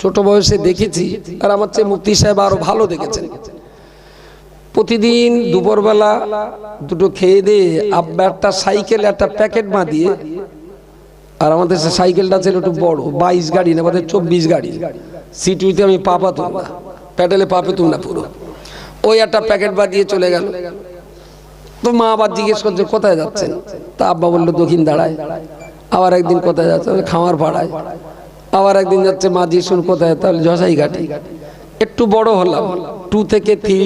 ছোট বয়সে দেখেছি আর আমার চেয়ে মুক্তি সাহেব আরও ভালো দেখেছেন। প্রতিদিন দুপুরবেলা দুটো খেয়ে দিয়ে আব্বা একটা সাইকেল, একটা প্যাকেট মা দিয়ে আর আমাদের সাইকেলটা ছিল একটু বড়, বাইশ গাড়ি না, আমাদের চব্বিশ গাড়ি। সিট উইতে আমি পা পাতুম না, প্যাডেলে পা পেতুম না পুরো। ওই একটা প্যাকেট বা দিয়ে চলে গেল। তো মা আবার জিজ্ঞেস করছে, কোথায় যাচ্ছেন? তা আব্বা বলল, দক্ষিণ দাঁড়ায়। আবার একদিন কোথায় যাচ্ছে খামার পাড়ায়। আবার একদিন যাচ্ছে, মা জিজ্ঞেস করুন কোথায়? তাহলে জসাই ঘাটি। একটু বড় হলাম টু থেকে থ্রি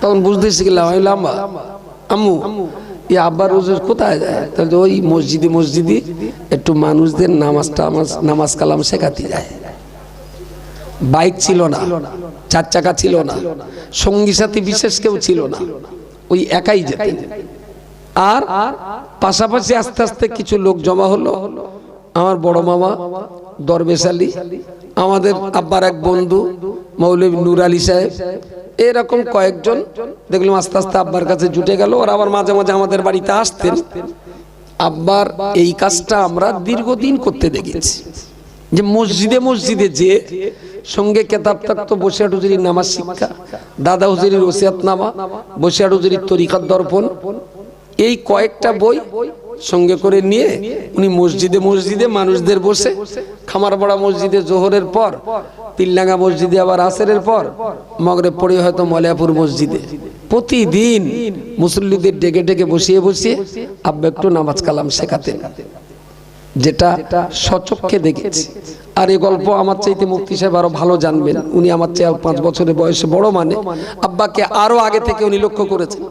তখন বুঝতে শিখলাম আমি লাম্বা, আম্মু, এই আব্বার রোজ রোজ কোথায়? যায় তাহলে ওই মসজিদে মসজিদে একটু মানুষদের নামাজ টামাজ, নামাজ কালাম শেখাতে যায়। বাইক ছিল না, চার চাকা ছিল না, সঙ্গী সাথী বিশেষ কেউ ছিল না, ওই একাই যেতেন। আর পাশাপাশি আস্তে আস্তে কিছু লোক জমা হলো আমার বড় মামা দরবেশ আলী আমাদের আব্বার এক বন্ধু, মৌলবী নুর আলী সাহেব, এরকম কয়েকজন, দেখলাম আস্তে আস্তে আব্বার কাছে জুটে গেল, ওরা আবার মাঝে মাঝে আমাদের বাড়িতে আসতেন। আব্বার এই কাজটা আমরা দীর্ঘদিন করতে দেখেছি। যে মসজিদে মসজিদে যে, সঙ্গে কেতাব থাকতো বসিয়াট হুজুরির নামাজ শিক্ষা, দাদা হুজুরির ওসিয়াত নামা বসিয়াট হুজুরির তরিকার দর্পণ, এই কয়েকটা বই সঙ্গে করে নিয়ে উনি মসজিদে মসজিদে মানুষদের বসে, খামারপাড়া মসজিদে জোহরের পর তিল্লাঙ্গা মসজিদে আবার আসরের পর মগরে পড়ে হয়তো মলিয়াপুর মসজিদে। প্রতিদিন মুসল্লিদের ডেকে ডেকে বসিয়ে বসিয়ে আব্বা একটু নামাজ কালাম শেখাতেন, যেটা সচক্ষে দেখেছি। আর এই গল্প আমার চাইতে মুক্তি সাহেব আরও ভালো জানবেন। উনি আমার চেয়ে পাঁচ বছরের বয়সে বড় মানে। আব্বাকে আরও আগে থেকে উনি লক্ষ্য করেছেন।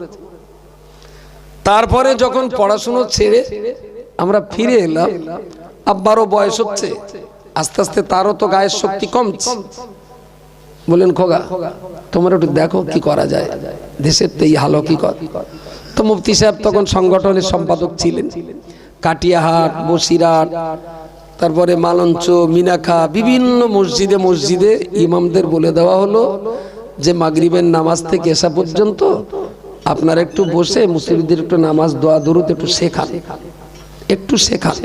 তারপরে যখন পড়াশুনো ছেড়ে আমরা ফিরে এলাম, আব্বারও বয়স হচ্ছে, আস্তে আস্তে তারও তো গায়ের শক্তি কমছে। বলেন খোগা তোমরা একটু দেখো কি করা যায়। দেশের তো এই হালো কি কর তো মুফতি সাহেব তখন সংগঠনের সম্পাদক ছিলেন। কাটিয়াহাট, বসিরহাট, তারপরে মালঞ্চ মিনাখা বিভিন্ন মসজিদে মসজিদে ইমামদের বলে দেওয়া হলো যে মাগরিবের নামাজ থেকে এসা পর্যন্ত আপনারা একটু বসে মুসলিমদের একটু নামাজ, দোয়া, দরুদ একটু শেখান। একটু শেখান।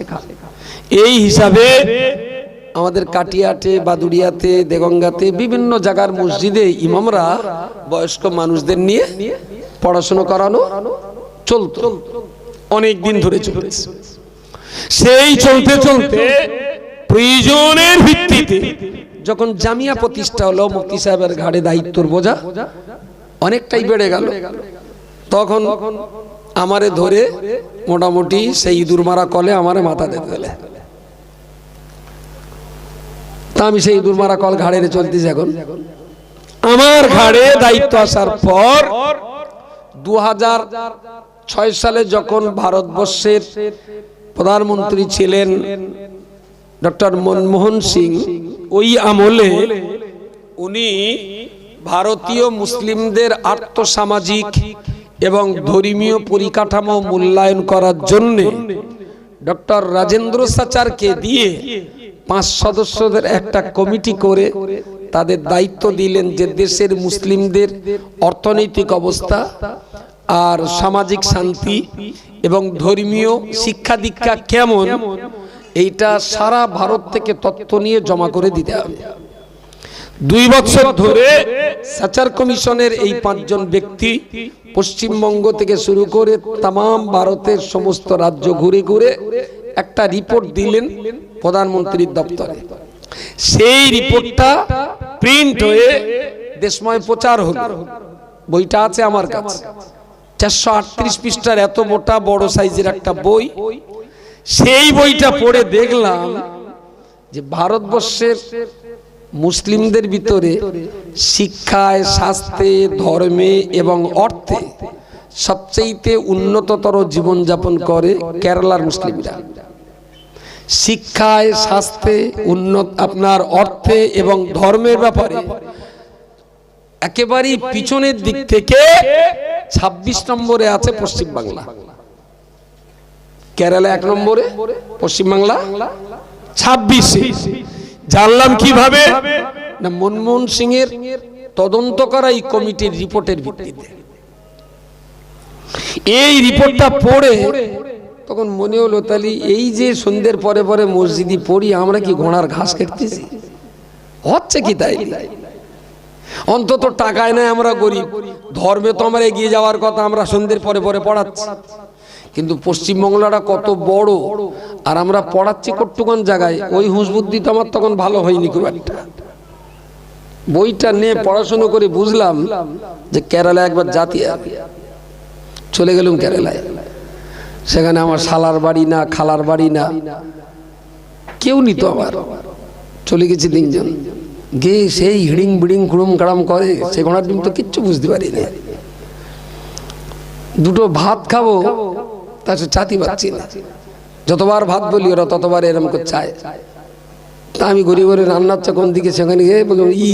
এই হিসাবে আমাদের কাটিয়াটে, বাদুড়িয়াতে, দেগঙ্গাতে, বিভিন্ন জায়গার মসজিদে ইমামরা বয়স্ক মানুষদের নিয়ে পড়াশুনো করানো চলতো। অনেক দিন ধরে চলেছে সেই চলতে চলতে প্রয়োজনের ভিত্তিতে যখন জামিয়া প্রতিষ্ঠা হলো, মুফতি সাহেবের ঘাড়ে দায়িত্বর বোঝা অনেকটাই বেড়ে গেল। তখন আমারে ধরে মোটামুটি সেই ইঁদুর মারা কলে আমারে মাথা দিতে গেলে তা আমি সেই ইঁদুর মারা কল ঘাড়ে চলতেছি এখন। আমার ঘাড়ে দায়িত্ব আসার পর দু ছয় সালে যখন ভারতবর্ষের প্রধানমন্ত্রী ছিলেন ডক্টর মনমোহন সিং, ওই আমলে উনি ভারতীয় মুসলিমদের আর্থসামাজিক এবং ধর্মীয় পরিকাঠামো মূল্যায়ন করার জন্য ডক্টর রাজেন্দ্র সাচারকে দিয়ে পাঁচ সদস্যদের একটা কমিটি করে তাদের দায়িত্ব দিলেন যে দেশের মুসলিমদের অর্থনৈতিক অবস্থা আর সামাজিক শান্তি এবং ধর্মীয় শিক্ষা দীক্ষা কেমন, এইটা সারা ভারত থেকে তথ্য নিয়ে জমা করে দিতে হবে। দুই বছর ধরে সাচার কমিশনের এই পাঁচজন ব্যক্তি পশ্চিমবঙ্গ থেকে শুরু করে তাম ভারতের সমস্ত রাজ্য ঘুরে ঘুরে একটা রিপোর্ট দিলেন প্রধানমন্ত্রীর দপ্তরে। সেই রিপোর্টটা প্রিন্ট হয়ে দেশময় প্রচার হলো। বইটা আছে আমার কাছে। চারশো আটত্রিশ পৃষ্ঠার এত মোটা বড় সাইজের একটা বই। সেই বইটা পড়ে দেখলাম যে ভারতবর্ষের মুসলিমদের ভিতরে শিক্ষায় স্বাস্থ্যে ধর্মে এবং অর্থে সবচেয়ে উন্নততর জীবনযাপন করে কেরালার মুসলিমরা। শিক্ষায় স্বাস্থ্যে উন্নত আপনার অর্থে এবং ধর্মের ব্যাপারে একেবারেই পিছনের দিক থেকে ২৬ নম্বরে আছে পশ্চিম বাংলা। কেরালা এক নম্বরে, পশ্চিম বাংলা ছাব্বিশে। জানলাম কীভাবে? না মনমোহন সিং এর তদন্ত করা এই কমিটির রিপোর্টের ভিত্তিতে। এই রিপোর্টটা পড়ে তখন মনে হলো তাহলে এই যে সন্ধ্যের পরে পরে মসজিদি পড়ি আমরা কি ঘোড়ার ঘাস কাটতেছি? হচ্ছে কি তাই? অন্তত টাকায় নাই আমরা গরিব। ধর্মে তো আমরা এগিয়ে যাওয়ার কথা আমরা সন্ধ্যের পরে পরে পড়াচ্ছি। কিন্তু পশ্চিমবাংলাটা কত বড়, আর আমরা পড়াচ্ছি কট্টুকান জায়গায়, ওই হুঁশ বুদ্ধি তো আমার তখন ভালো হয়নি খুব একটা। বইটা নিয়ে পড়াশুনো করে বুঝলাম যে কেরালা একবার জাতি চলে গেলাম কেরালায়। সেখানে আমার শালার বাড়ি না, খালার বাড়ি না। কেউ নিত আমার চলে গেছি তিনজন। গিয়ে সেই হিড়িং বিড়িং কুড়ুম কাড়াম করে, সে ঘোড়ার ডিম তো কিচ্ছু বুঝতে পারি না দুটো ভাত খাব তা সে চাতি পাচ্ছি না। যতবার ভাত বলি ওরা ততবার এরম করে চায়। তা আমি গরিব গরিব রান্না হচ্ছে কোন দিকে, সেখানে গিয়ে বললাম, ই,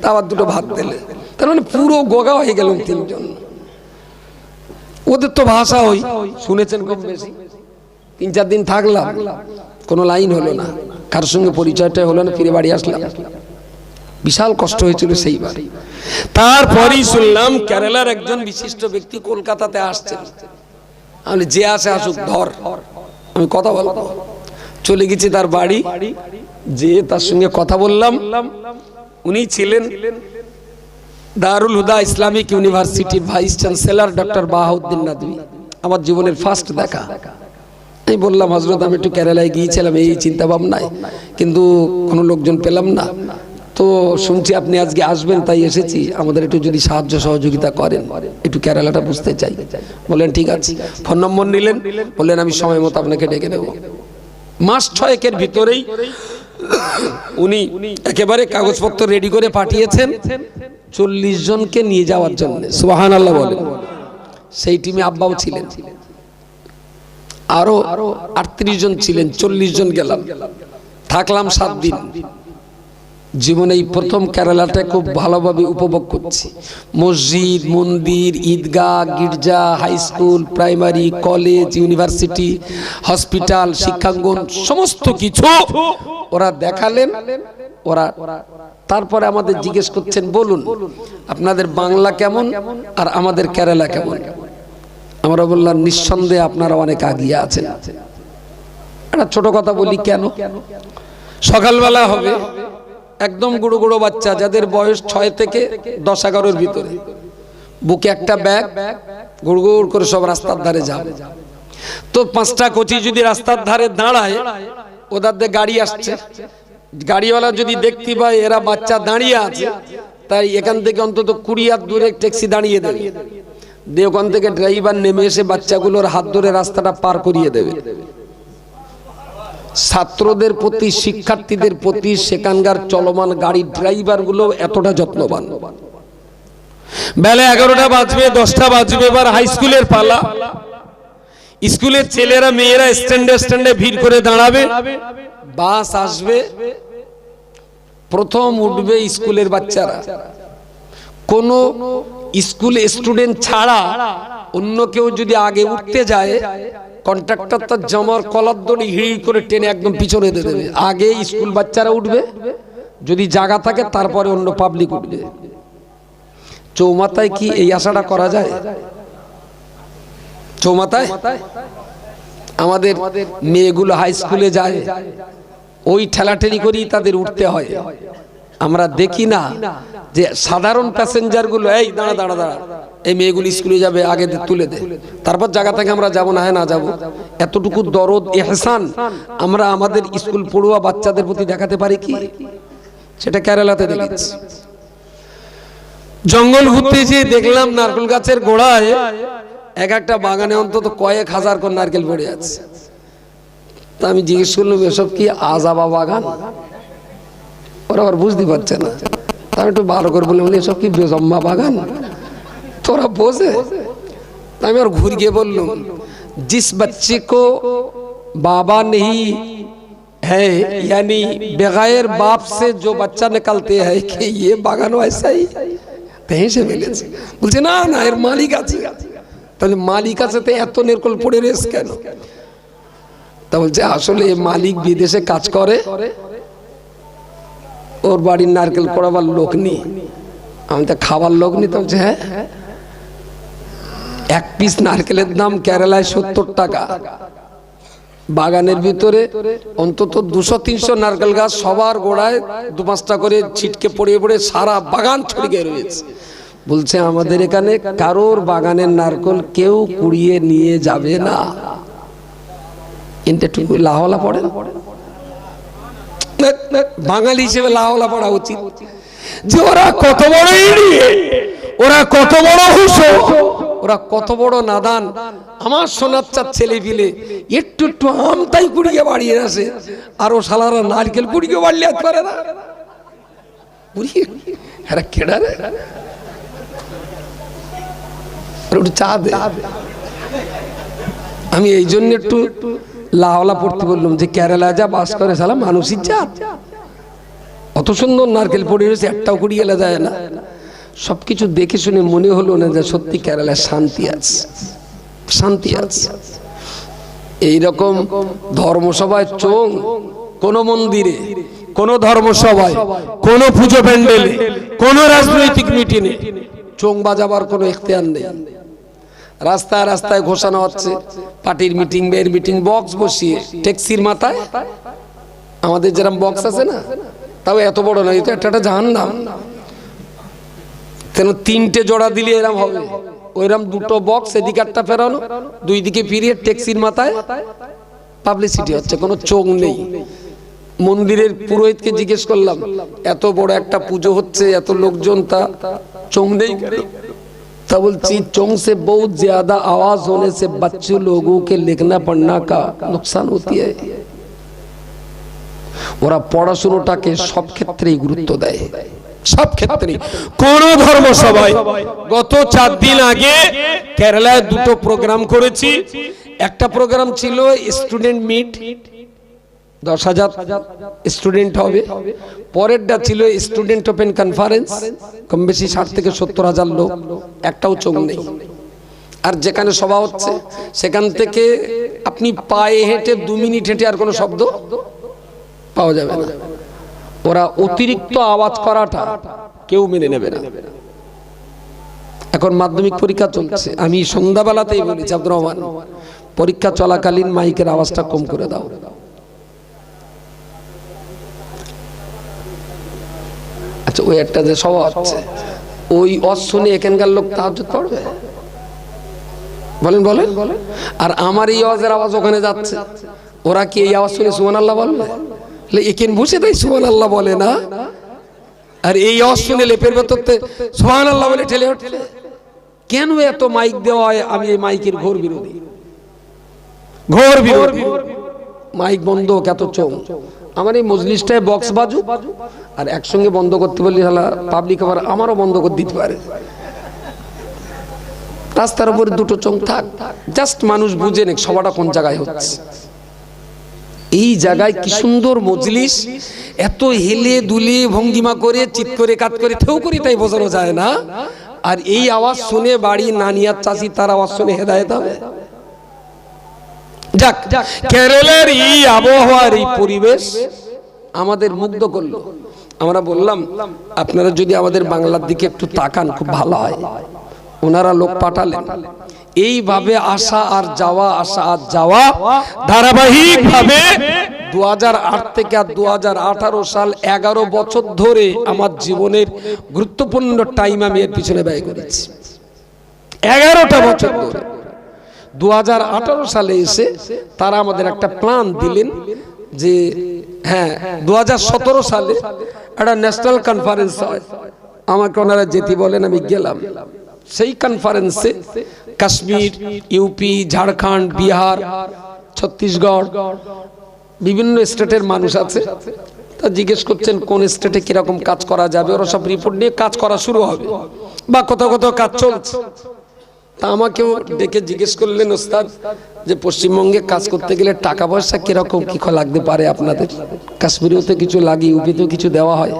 তা আবার দুটো ভাত দিলে তার মানে পুরো গোগা হয়ে গেলাম তিনজন। ওদের তো ভাষা ওই, শুনেছেন কম বেশি। তিন চার দিন থাকলাম, কোনো লাইন হলো না। কারোর সঙ্গে পরিচয়টা হলো না, ফিরে বাড়ি আসলাম। বিশাল কষ্ট হয়েছিল সেইবার। তারপরেই শুনলাম কেরালার একজন বিশিষ্ট ব্যক্তি কলকাতাতে আসছেন। আমি যে আসে আসুক, ধর। আমি কথা বলব চলে গেছি তার বাড়ি। যে তার সঙ্গে কথা বললাম। উনি ছিলেন দারুল হুদা ইসলামিক ইউনিভার্সিটির vice chancellor doctor Bahauddin Nadvi আমার জীবনের ফার্স্ট দেখা। আমি বললাম হজরত আমি একটু কেরালায় গিয়েছিলাম, এই চিন্তা ভাবনায় কিন্তু কোনো লোকজন পেলাম না। তো শুনছি আপনি আজকে আসবেন, তাই এসেছি। আমাদের একটু যদি সাহায্য সহযোগিতা করেন, একটু কেরালাটা বুঝতে চাই। বললেন ঠিক আছে। ফোন নম্বর নিলেন, বললেন, আমি সময় মতো আপনাকে ডেকে দেবো মাস ছয়েকের ভিতরেই উনি একেবারে কাগজপত্র রেডি করে পাঠিয়েছেন চল্লিশ জনকে নিয়ে যাওয়ার জন্য। সুবাহান আল্লাহ বলেন। সেই টিমে আব্বাও ছিলেন। আরও আটত্রিশ জন ছিলেন, চল্লিশ জন গেলাম। থাকলাম সাত দিন। জীবনে এই প্রথম কেরালাটা খুব ভালোভাবে উপভোগ করছি। মসজিদ, মন্দির, ঈদগাহ, গির্জা high school primary college university hospital শিক্ষাঙ্গন, সমস্ত কিছু ওরা দেখালেন। ওরা তারপরে আমাদের জিজ্ঞেস করছেন, বলুন, আপনাদের বাংলা কেমন আর আমাদের কেরালা কেমন? আমরা বললাম, নিঃসন্দেহে আপনারা অনেক আগিয়ে আছেন। একটা ছোট কথা বলি কেন? সকালবেলা হবে। একদম গুঁড়ো গুঁড়ো বাচ্চা যাদের বয়স ছয় থেকে দশ এগারোর ভিতরে। বুকে একটা ব্যাগ, গুড় গুড় করে সব রাস্তার ধারে যাবে তো পাঁচটা কোচি যদি রাস্তার ধারে দাঁড়ায়, ওদের দিয়ে গাড়ি আসছে। গাড়িওয়ালা যদি দেখতে পায় এরা বাচ্চা দাঁড়িয়ে আছে, তাই এখান থেকে অন্তত কুড়ি হাত দূরে ট্যাক্সি দাঁড়িয়ে দেবে। দিয়ে ওখান থেকে ড্রাইভার নেমে এসে বাচ্চাগুলোর হাত ধরে রাস্তাটা পার করিয়ে দেবে। ছাত্রদের প্রতি, শিক্ষার্থীদের প্রতি সেখানকার চলমান গাড়ির ড্রাইভারগুলো এতটা যত্নবান। বেলা এগারোটা বাজবে, দশটা বাজবে, এবার হাই স্কুলের পালা। স্কুলের ছেলেরা, মেয়েরা স্ট্যান্ডে স্ট্যান্ডে ভিড় করে দাঁড়াবে। বাস আসবে। প্রথম উঠবে স্কুলের বাচ্চারা। কোন স্কুল স্টুডেন্ট ছাড়া অন্য কেউ যদি আগে উঠতে যায় কন্ট্রাক্টর তার জামার কলার দড়ি হিড়ি করে টেনে একদম পিছনে দিয়ে দেবে। আগে স্কুল বাচ্চারা উঠবে, যদি জায়গা থাকে তারপরে অন্য পাবলিক উঠবে। চৌমাথায় কি এই আশাটা করা যায়? চৌমাথায়? আমাদের মেয়েগুলো হাই স্কুলে যায়, ওই ঠেলাঠেলি করেই তাদের উঠতে হয়। আমরা দেখি না যে সাধারণ প্যাসেঞ্জারগুলো এই, দাঁড়া দাঁড়া দাঁড়া, এই মেয়েগুলি স্কুলে যাবে, আগে তুলে দে। তারপর জায়গা থেকে আমরা যাব না হ্যাঁ না যাব। এতটুকু দরদ, এহসান আমরা আমাদের স্কুল পড়ুয়া বাচ্চাদের প্রতি দেখাতে পারি কি? সেটা কেরালাতে দেখেছি জঙ্গল ঘুরতে যেয়ে দেখলাম নারকেল গাছের গোড়ায় এক একটা বাগানে অন্তত কয়েক হাজার করে নারকেল পড়ে আছে। তা আমি জিজ্ঞেস করলাম, এসব কি আজাবা বাগান? ওরা আবার বুঝতে পারছে না। घूर गए बोल जो बच्चा निकलते है कि ये बागान वैसा ही कहीं से मिले बोलते ना ना मालिका तो मालिका से तो निर्कुल पुड़े रेस कहना तो बोलते आसले मालिक विदेशे क्च करे ওর বাড়ির নারকেল পড়াবার লোক নেই। আমি তো খাবার লোক নেই, তো বলছে হ্যাঁ? এক পিস নারকেলের দাম কেরালায় সত্তর টাকা। বাগানের ভিতরে অন্তত দুশো, তিনশো নারকেল গাছ সবার গোড়ায় দু পাঁচটা করে ছিটকে পড়ে পড়ে সারা বাগান ছড়িয়ে রয়েছে। বলছে, আমাদের এখানে কারোর বাগানের নারকেল কেউ কুড়িয়ে নিয়ে যাবে না। কিন্তু লাহলা পড়ে না? বাঙালি হিসেবে লাহলা পড়া উচিত। যে ওরা কত বড় ওরা কত বড় হুসো ওরা কত বড় নাদান। আমার সোনার চার ছেলে পিলে একটু একটু আম তাই কুড়িয়ে বাড়িয়ে আসে, আর ও শালারা নারকেল কুড়িয়ে বাড়লে আর পারে না। দে। আমি এই জন্য একটু লাহলা পড়তে বললাম যে, কেরালা যা, বাস করে সালা মানুষই জাত অত সুন্দর নারকেল পড়ে রয়েছে, একটাও কুড়িয়ে এলা যায় না। সবকিছু দেখে শুনে মনে হলো না যে, সত্যি কেরালায় শান্তি আছে। শান্তি আছে। এইরকম ধর্মসভায় চোং, কোন মন্দিরে, কোন ধর্মসভায়, কোন পুজো প্যান্ডেলে, কোন রাজনৈতিক মিটিংয়ে চোং বাজাবার কোনো এখতিয়ার নেই। রাস্তায় রাস্তায় ঘোষণা হচ্ছে। পার্টির মিটিং বের মিটিং বক্স বসিয়ে। ট্যাক্সির মাথায়? আমাদের যেরকম বক্স আছে না, তাও এত বড় না এটা একটা জাহান নাম কেন তিনটে জোড়া দিলে এরম হবে। ওইরকম দুটো বক্স এদিকে একটা ফেরানো, দুই দিকে ফিরিয়ে ট্যাক্সির মাথায় পাবলিসিটি হচ্ছে, কোনো চোখ নেই। মন্দিরের পুরোহিতকে জিজ্ঞেস করলাম, এত বড় একটা পুজো হচ্ছে, এত লোকজন তা চোখ নেই কেন? তা বলছি चोंग से बहुत ज्यादा आवाज होने से बच्चों लोगों के लिखना पढ़ना का नुकसान होती है ওরা পড়াশুনোটাকে সব ক্ষেত্রেই গুরুত্ব দেয় সব ক্ষেত্রে কোন ধর্মসভায় গত চার দিন আগে কেরালায় দুটো প্রোগ্রাম করেছি একটা প্রোগ্রাম ছিল স্টুডেন্ট মিট দশ হাজার স্টুডেন্ট হবে। পরেরটা ছিল স্টুডেন্ট ওপেন কনফারেন্স কম বেশি ষাট থেকে সত্তর হাজার লোক। একটাও চোখ নেই। আর যেখানে সভা হচ্ছে, সেখান থেকে আপনি পায়ে হেঁটে দু মিনিট হেঁটে আর কোনো শব্দ পাওয়া যাবে না। ওরা অতিরিক্ত আওয়াজ করাটা কেউ মেনে নেবে না। এখন মাধ্যমিক পরীক্ষা চলছে। আমি সন্ধ্যাবেলাতেই বলেছি, আব্দুর রহমান, পরীক্ষা চলাকালীন মাইকের আওয়াজটা কম করে দাও। আচ্ছা ওই একটা যে সভা হচ্ছে ওই অস শুনে এখানকার লোক তাহাজ্জুদ পড়বে বলেন বলেন। আর আমার এই আওয়াজের আওয়াজ ওখানে যাচ্ছে। ওরা কি এই আওয়াজ শুনে সুমান আল্লাহ বলবে এখানে বসে তাই সুমান আল্লাহ বলে না? আর এই আওয়াজ শুনে লেপের ভেতরতে সুমান আল্লাহ বলে ঠেলে উঠছে কেন এত মাইক দেওয়া হয়? আমি এই মাইকের ঘোর বিরোধী। ঘোর বিরোধী। মাইক বন্ধ হোক এত চোখ। আমার এই মজলিসটায় বক্স বাজু আর একসঙ্গে বন্ধ করতে বললি হালা পাবলিক আবার আমারও বন্ধ করে দিতে পারে। রাস্তার উপরে দুটো চোখ থাক জাস্ট মানুষ বুঝে নেক সবাটা কোন জায়গায় হচ্ছে। এই জায়গায় কি সুন্দর মজলিস, এত হেলে দুলে ভঙ্গিমা করে চিৎ করে, কাত করে, থেউ করে তাই বোঝানো যায় না। আর এই আওয়াজ শুনে বাড়ি নানিয়ার চাষি তার আওয়াজ শুনে হেদায়ত হবে। যাক, কেরালার এই আবহাওয়ার এই পরিবেশ আমাদের মুগ্ধ করল। আমরা বললাম, আপনারা যদি আমাদের বাংলার দিকে একটু তাকান, খুব ভালো হয়। ওনারা লোক পাঠালেন। এইভাবে আসা আর যাওয়া, আসা আর যাওয়া ধারাবাহিক ভাবে দু হাজার আট থেকে আর দু হাজার আঠারো সাল এগারো বছর ধরে আমার জীবনের গুরুত্বপূর্ণ টাইম আমি এর পিছনে ব্যয় করেছি। এগারোটা বছর ধরে। দু হাজার আঠেরো সালে এসে তারা আমাদের একটা প্ল্যান দিলেন যে হ্যাঁ দু হাজার সতেরো সালে একটা ন্যাশনাল কনফারেন্স হয়। আমাকে ওনারা যেতে বলেন, আমি গেলাম। সেই কনফারেন্সে কাশ্মীর ইউপি ঝাড়খণ্ড, বিহার, ছত্তিশগড়, বিভিন্ন স্টেটের মানুষ আছে। তা জিজ্ঞেস করছেন, কোন স্টেটে কীরকম কাজ করা যাবে? ওরা সব রিপোর্ট নিয়ে কাজ করা শুরু হবে। বা কোথাও কোথাও কাজ চলছে। তা আমাকেও ডেকে জিজ্ঞেস করলেন, ওস্তাদ, যে পশ্চিমবঙ্গে কাজ করতে গেলে টাকা পয়সা কীরকম কি লাগতে পারে আপনাদের? কাশ্মীরেও তো কিছু লাগে, ইউপিতেও কিছু দেওয়া হয়।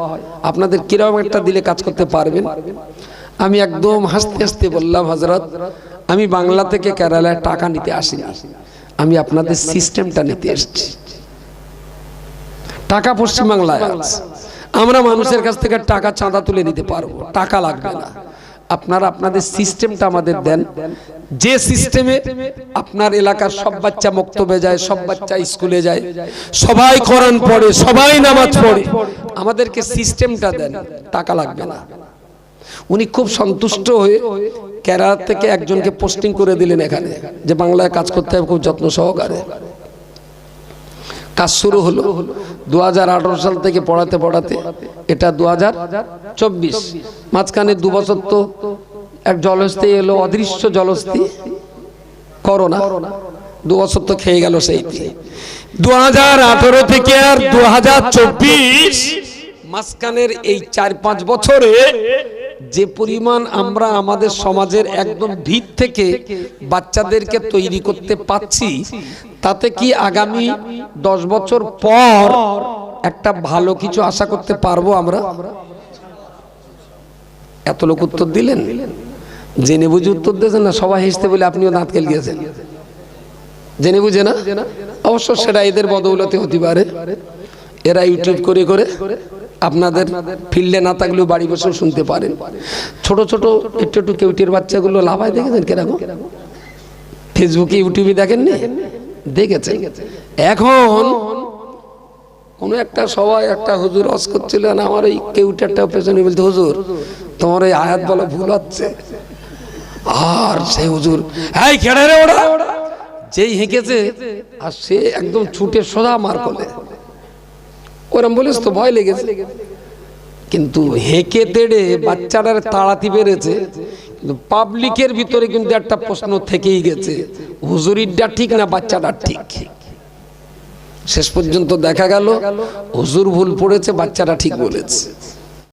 আপনাদের কীরকম একটা দিলে কাজ করতে পারবেন? আমি একদম হাসতে হাসতে বললাম হজরত আমি বাংলা থেকে কেরালায় টাকা নিতে আসিনি। আমি আপনাদের সিস্টেমটা নিতে এসেছি। টাকা পশ্চিমবাংলায় আমরা মানুষের কাছ থেকে টাকা চাঁদা তুলে নিতে পারব। টাকা লাগবে না। আপনারা আপনাদের সিস্টেমটা আমাদের দেন। যে সিস্টেমে আপনার এলাকার সব বাচ্চা মক্তবে যায়, সব বাচ্চা স্কুলে যায়, সবাই কোরআন পড়ে, সবাই নামাজ পড়ে, আমাদেরকে সিস্টেমটা দেন, টাকা লাগবে না। উনি খুব সন্তুষ্ট হয়ে কেরালা থেকে একজনকে পোস্টিং করে দিলেন এখানে, যে বাংলায় কাজ করতে হবে, খুব যত্ন সহকারে। কাজ শুরু হলো দুহাজার আঠেরো সাল থেকে পড়াতে পড়াতে। এটা দু চব্বিশ। মাঝখানে দু বছর তো এক জলহস্তি এলো, অদৃশ্য জলহস্তি করোনা। দু বছর তো খেয়ে গেল সেই দু হাজার আঠারো থেকে আর দু হাজার চব্বিশ মাঝখানের এই চার পাঁচ বছরে যে পরিমাণ আমরা আমাদের সমাজের একদম ভিত থেকে বাচ্চাদেরকে তৈরি করতে পাচ্ছি, তাতে কি আগামী দশ বছর পর একটা ভালো কিছু আশা করতে পারব আমরা? এত লোক উত্তর দিলেন। জেনে বুঝে উত্তর দিয়েছেন না? সবাই হেসতে বলে আপনিও দাঁত কেল গিয়েছেন। জেনে বুঝে না? অবশ্য সেটা এদের বদৌলতে হতে পারে। এরা ইউটিউব করে করে আপনাদের ফিল্ডে না থাকলেও বাড়ি বসেও শুনতে পারেন। ছোট ছোট একটু একটু কেউটির বাচ্চাগুলো লাভায় দেখেছেন কীরকম? ফেসবুকে ইউটিউবে দেখেননি? দেখেছেন। এখন কোনো একটা সবাই একটা হুজুর অস করছিলেন আমার এই কেউটারটা পেছনে বলতে হুজুর, তোমার এই আয়াত বলা ভুল হচ্ছে। আর সেই হুজুর, এই কেড়ে রে ওরা। যেই হেঁকেছে, আর সে একদম ছুটে সোজা মার করলে ওরম বলিস তো ভয় লেগেছে। কিন্তু হেঁকে তেড়ে বাচ্চাটার তাড়াতি পেরেছে কিন্তু পাবলিকের ভিতরে কিন্তু একটা প্রশ্ন থেকেই গেছে, হুজুরিরটা ঠিক না বাচ্চাটা ঠিক? শেষ পর্যন্ত দেখা গেল, হুজুর ভুল পড়েছে, বাচ্চাটা ঠিক বলেছে।